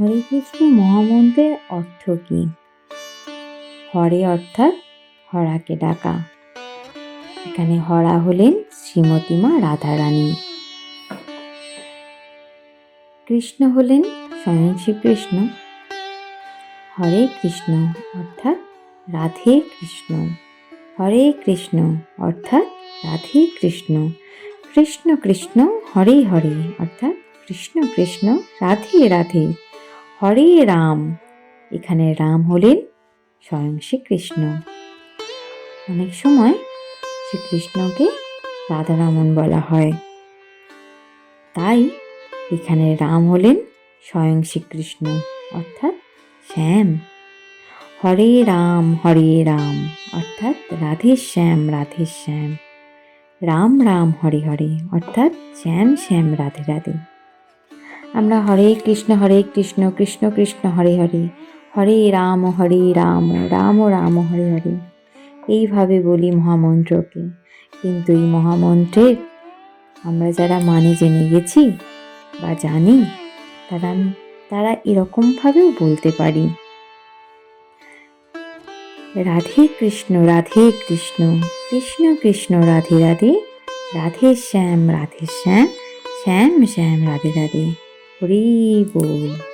হরে কৃষ্ণ, মহামন্ত্রের অর্থ কী? হরে অর্থাৎ হরাকে ডাকা। এখানে হরা হলেন শ্রীমতী মা রাধারানী। কৃষ্ণ হলেন স্বয়ং শ্রীকৃষ্ণ। হরে কৃষ্ণ অর্থাৎ রাধে কৃষ্ণ। হরে কৃষ্ণ অর্থাৎ রাধে কৃষ্ণ। কৃষ্ণ কৃষ্ণ, হরে হরে অর্থাৎ কৃষ্ণ কৃষ্ণ, রাধে রাধে। হরে রাম। এখানে রাম হলেন স্বয়ং শ্রীকৃষ্ণ। অনেক সময় শ্রীকৃষ্ণকে রাধারামন বলা হয়। তাই এখানে রাম হলেন স্বয়ং শ্রীকৃষ্ণ, অর্থাৎ শ্যাম। হরে রাম হরে রাম, অর্থাৎ রাধে শ্যাম রাধে শ্যাম। রাম রাম, হরে হরে, অর্থাৎ শ্যাম শ্যাম, রাধে রাধে। আমরা হরে কৃষ্ণ হরে কৃষ্ণ কৃষ্ণ কৃষ্ণ, হরে হরে। হরে রাম হরে রাম রাম রাম, হরে হরে। এইভাবে বলি মহামন্ত্রকে। কিন্তু এই মহামন্ত্রের আমরা যারা মানে জেনে গেছি বা জানি, তারা তারা এরকমভাবেও বলতে পারি। রাধে কৃষ্ণ রাধে কৃষ্ণ কৃষ্ণ কৃষ্ণ, রাধে রাধে। রাধে শ্যাম রাধে শ্যাম শ্যাম শ্যাম, রাধে রাধে। হরি বল।